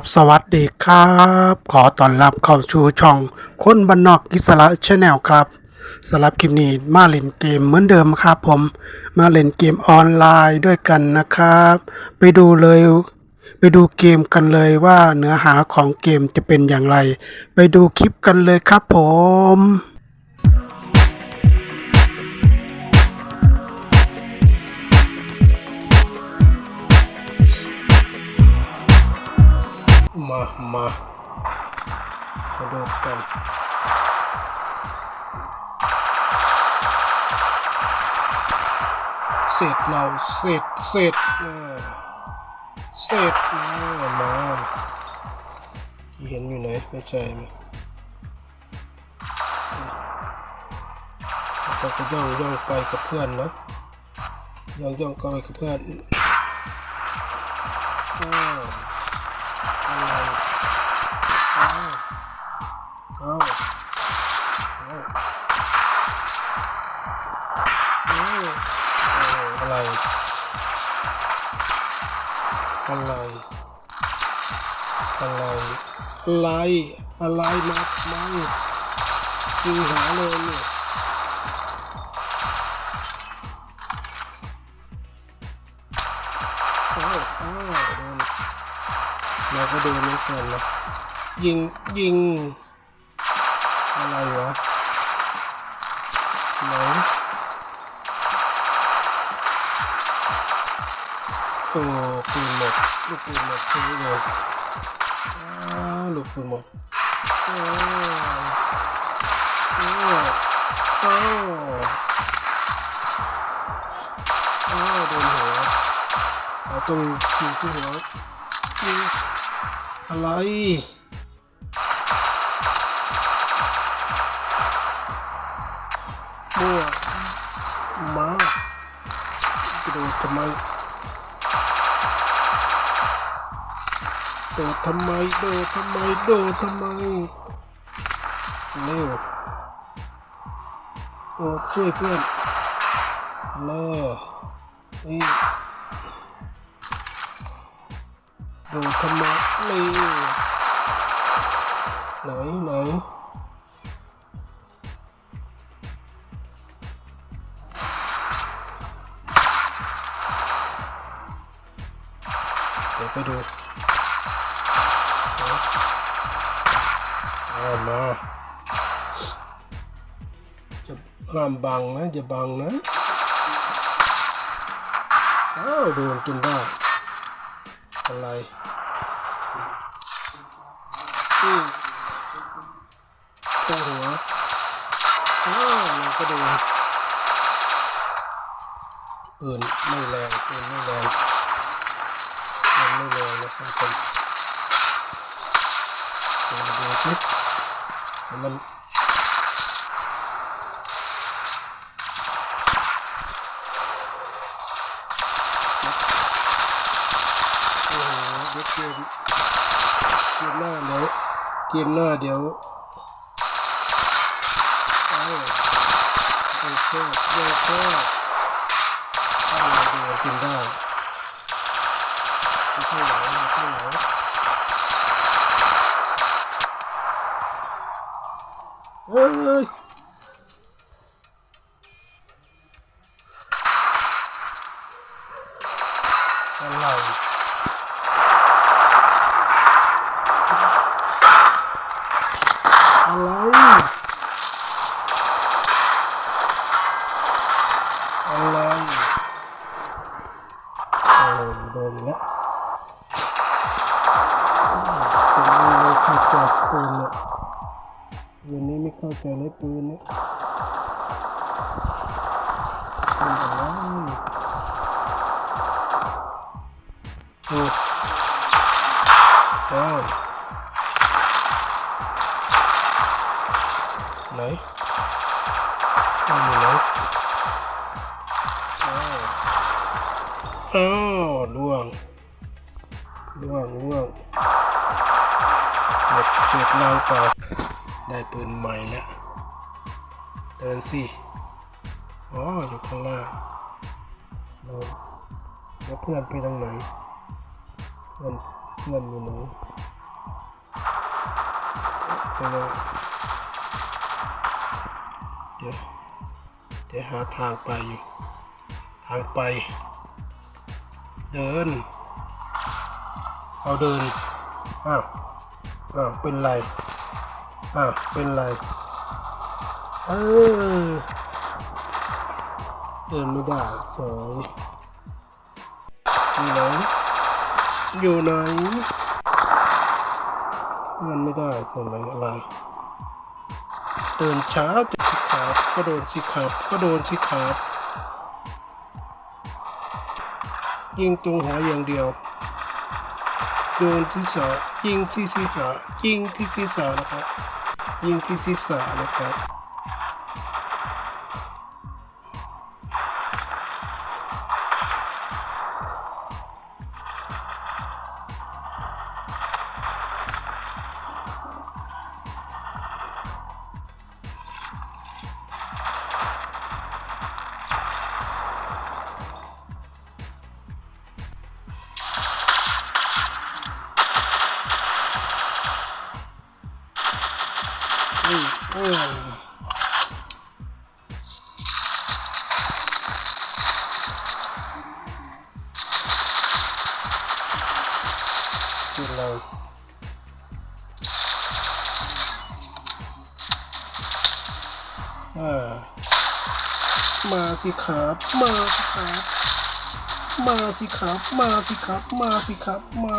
ับสวัสดีครับ ขอต้อนรับเข้าชูช่อง คนบันนอกอิสระชาแนลครับสำหรับคลิปนี้มาเล่นเกมเหมือนเดิมครับผมมาเล่นเกมออนไลน์ด้วยกันนะครับ ไปดูเลยไปดูเกมกันเลยว่าเนื้อหาของเกมจะเป็นอย่างไร ไปดูคลิปกันเลยครับผม มามามาดูกันเสร็จเราเสร็จเสร็จเออเสร็จมามาเห็นอยู่ไหนไม่ใช่ไหมเราก็ย่องย่องไปกับเพื่อนนะย่องย่องก็ไปกับเพื่อนอ้า อะไร อะไร อะไร อะไร อะไรมาทำไมยิงหาเลยเนี่ยอ้าวอ้าวโดนเราก็โดนเหมือนกันนะยิง ยิง อะไรวะ เราต้อยิงที่หัวอะไรมั่วมากระโดดทำไมโดดทำไมโดดทำไมโดดทำไมเร็วโอ้ช่วยเพื่อนเร็วนี่ เร็วไหนไหนเดี๋ยวไปดูเอามาจะห้ามบังนะจะบังนะอ้าวโดนจนได้อะไรอืมตรงหัวอ้าวเราก็โดนปืนไม่แรงปืนไม่แรงปืนไม่แรงนะครับผมมาดูสิมันเกมเกมหน้าเดี๋ยวเกมหน้าเดี๋ยวเอ้าโอเคโอเคถ้าเราดูกินได้ไม่ใช่ไหนไม่ใช่ไหน เวันนี้ไม่เข้าใจเลยปืนเนี่ยปืนอะไรโอ้อ้าว ได้ปืนใหม่แล้ว เดินสิ อ๋อ อยู่ข้างล่างเราแล้วเพื่อนไปทางไหน เพื่อนเพื่อนอยู่ไหนข้างนเดี๋ยวเดี๋ยวหาทางไปอยู่ ทางไป เดิน เอาเดิน อ้าว อ้าว เป็นไร อ้าวเป็นไรเออเดินไม่ได้เฉยอยู่ไหนอยู่ไหนเดินไม่ได้ตรงไหนอะไรเดินช้าจะสิครับก็โดนสิครับก็โดนสิครับยิงตรงหัวอย่างเดียวโดนที่สายิงที่ศีรษะยิงที่ศีรษะนะครับ ยิงที่ศีรษ มาสิครับ มาสิครับ มาสิครับ มาสิครับ มาสิครับ มา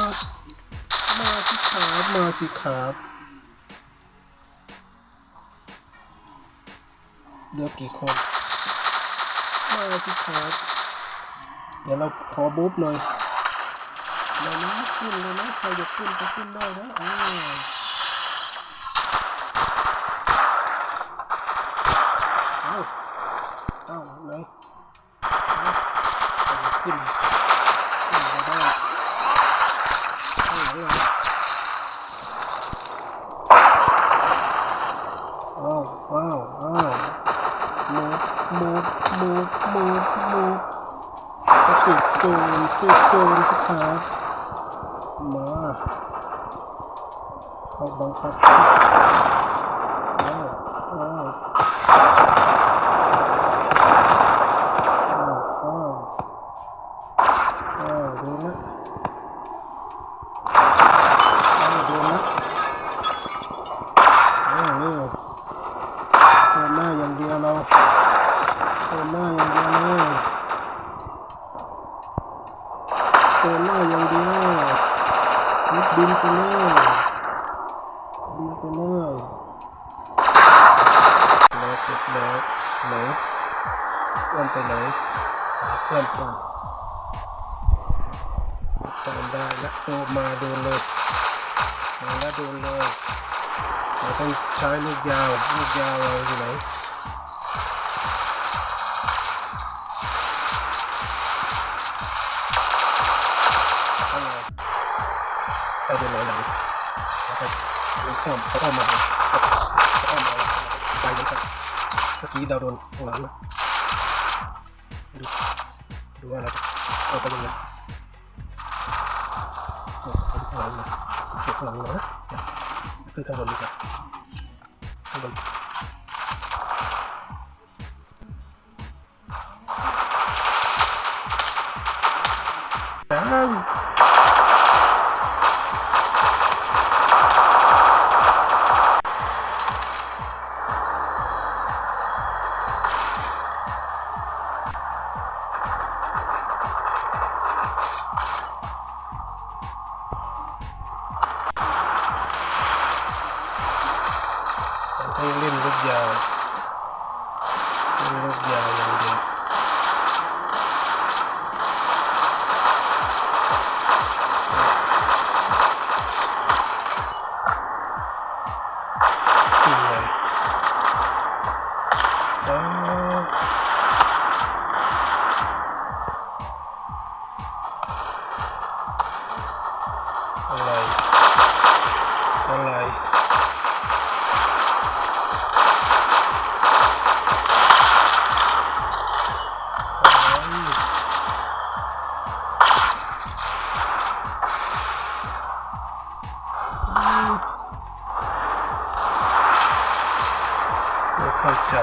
มาสิครับ มาสิครับ เหลือกี่คน มาสิครับ เดี๋ยวเราขอบุ๊บหน่อยเลยนะขึ้นเลยนะใครจะขึ้นก็ขึ้นได้นะอ่า ขึ้นขึ้นมาได้ข้างหลังเราอ้าวอ้าวอ้าวมูฟมูฟมูฟมูฟมูฟก็ติดโจรติดโจรสิครับมาเขาบังคับอ้าวอ้าวอ้าวอ้าวอ้าวโดนละอ้าวโดนละอ้าวนี่เดินหน้าอย่างเดียวเรา เดินหน้าอย่างเดียวเลย เดินหน้าอย่างเดียวนิดบินไปเลยบินไปเลยแล้วเสร็จแล้วไหนเอื้อมไปไหนหาเพื่อนก่อนตามได้แล้วโตมาโดนเลยมาแล้วโดนเลยเราต้องใช้ลูกยาวลูกยาวเราอยู่ไหน มันชอบเขาก็มาเขาก็มาไปเลยครับเมื่อกี้เราโดนข้าง ให้เล่นลู อเข้าใจ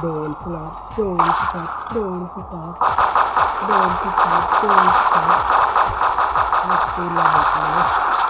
โดนครับโดนครับโดนครับ โดนครับโดนครับไม่เป็นไรครับอะ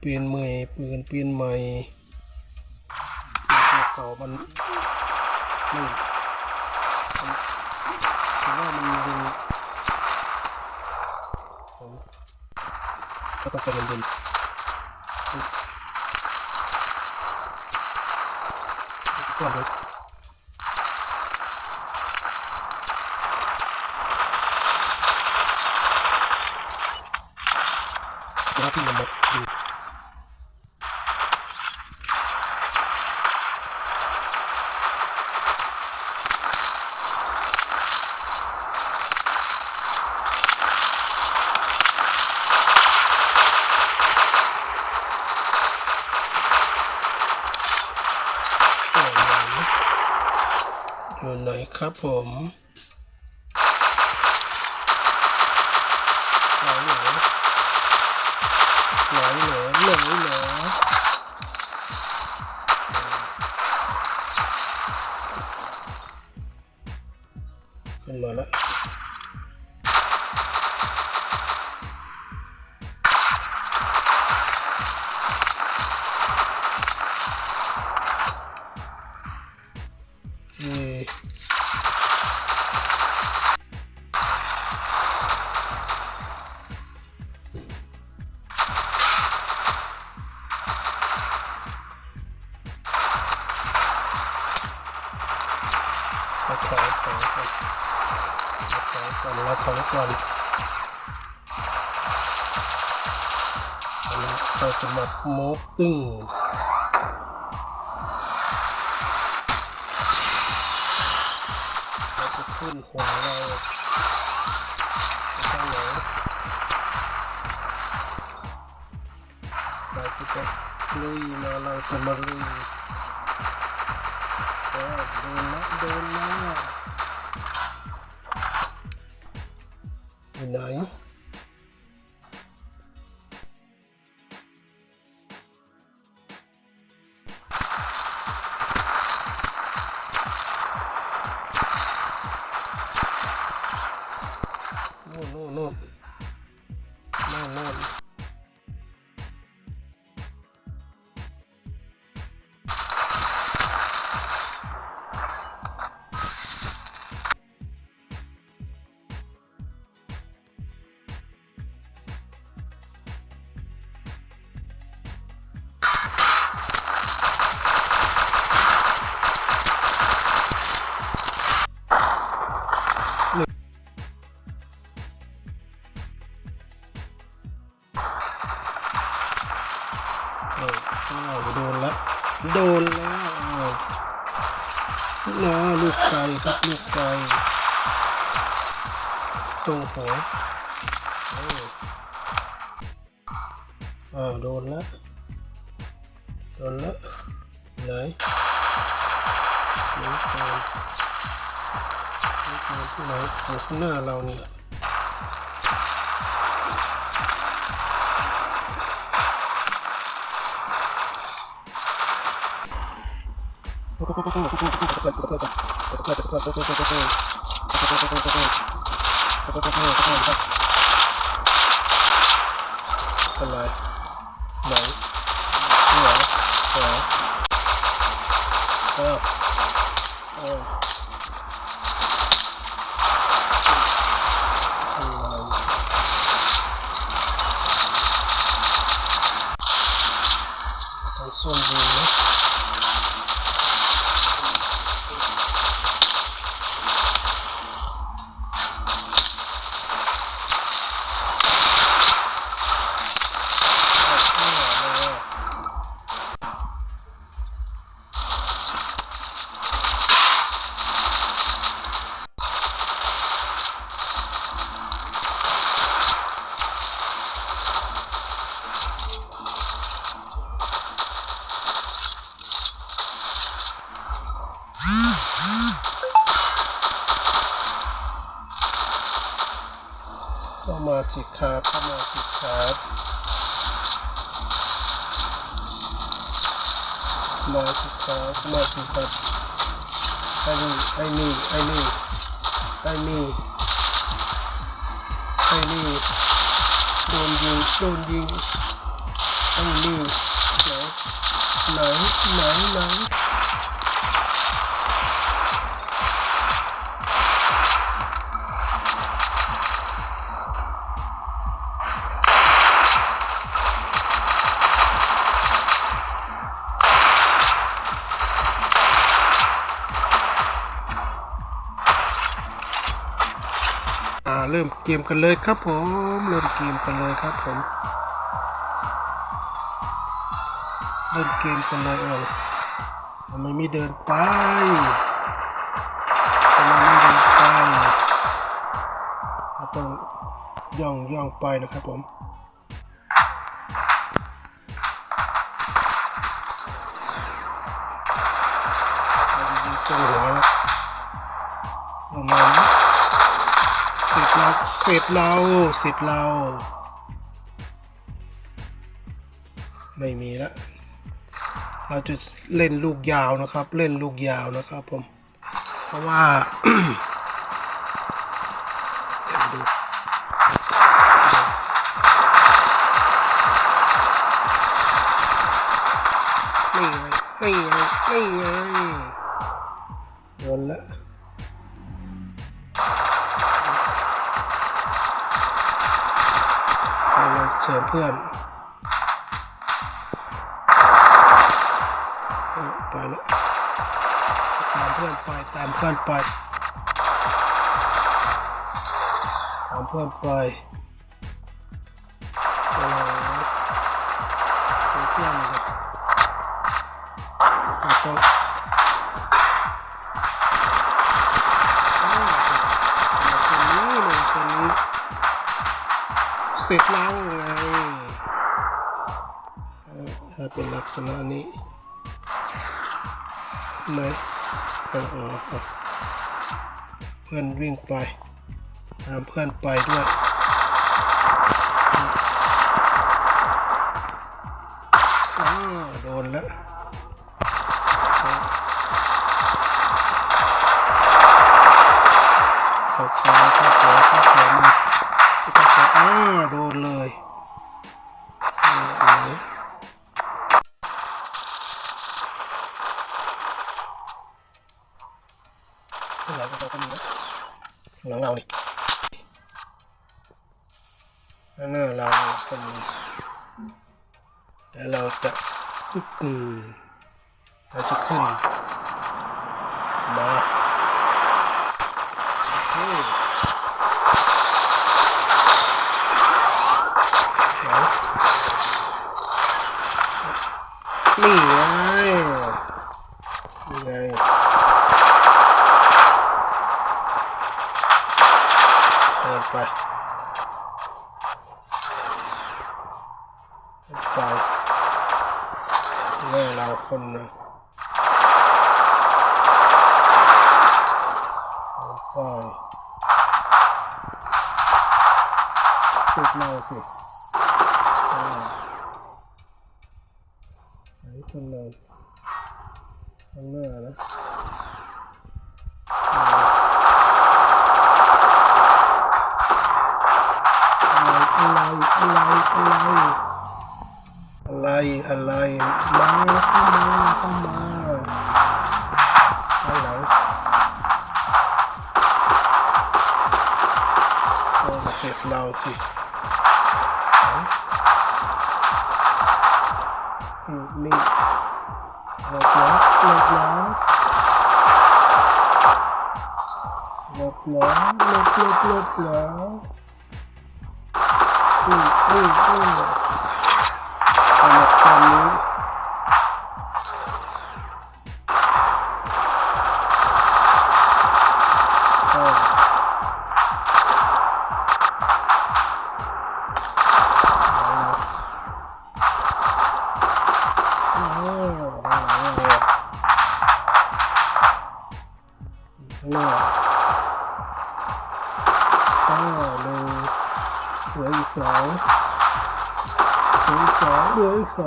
เปลี่ยนใหม่ปืนเปลี่ยนใหม่เก่ามันไม่ผมผมว่ามันดึงผมก็ต้องเป็นดึงก็เลยแล้วที่มันมาดู ผม เราจะมาโมกตึ้ง แล้วอ้าวนะลูกไก่ครับลูกไก่ตรงหัวอออ้าโดนล้วโดนล้วไหนลูกไก่ลูกไก่ที่ไหนอยู่ข้างหน้าเราเนี่ย อ สิครับเข้ามาสิครับมาสิครับมาสิครับไอ้นี่ไอ้นี่ไอ้นี่ไอ้นี่ไอ้นี่โดนยิงโดนยิงไอ้นี่ไหนไหนไหนไหน ริ่มเกมกันเลยครับผม เริ่มเกมกันเลยครับผมเริ่มเกมกันเลยเออทำไมไม่เดินไปทำไมไม่เดินไปต้องย่องย่องไปนะครับผมจะยิงหว สร็จเราสร็จเราเสร็จเรา ไม่มีแล้วเราจะเล่นลูกยาวนะครับ เล่นลูกยาวนะครับผม เพราะว่าเดี๋ยวดูนี่ไงนี่ไงนี่ไง เสริมเพื่อนไปแล้วตามเพื่อนไปตามเพื่อนไปตามเพื่อนไป เป็นลักษณะนี้ไหมเออเอเพื่อนวิ่งไป ตามเพื่อนไปด้วยอ้าวโดนแล้ว ไหนคนเลยข้างหน้านะอ ลีกหลบแล้วหลบแล้วหลบแล้วหลบหลบหลบแล้วอืมอืมอืมสำหรับตอนนี้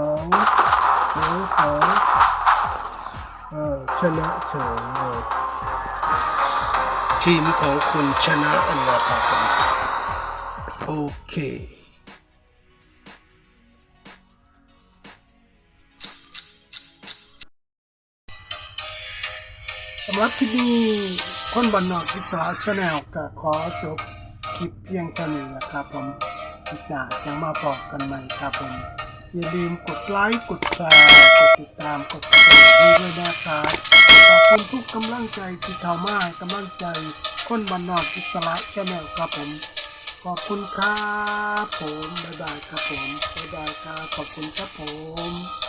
องเหลืออีกสองเหลืออีกสองชนะเฉยเลทีมของคุณชนะอันละครับผมโอเคสำหรับคลิปนี้คนบันนอกอิสรชาแนลก็ขอจบคลิปเพียงเท่านี้นะครับผมคลิปหน้าจะมาบอกกันใหม่ครับผม อย่าลืมกดไลค์ กดแชร์ กดติดตาม กดกระดิ่งให้ด้วยนะครับ ขอบคุณทุกกำลังใจที่เข้ามาให้กำลังใจคนบันนอกอิสระชาแนลครับผม ขอบคุณครับผม บ๊ายบายครับผม บ๊ายบายครับ ขอบคุณครับผม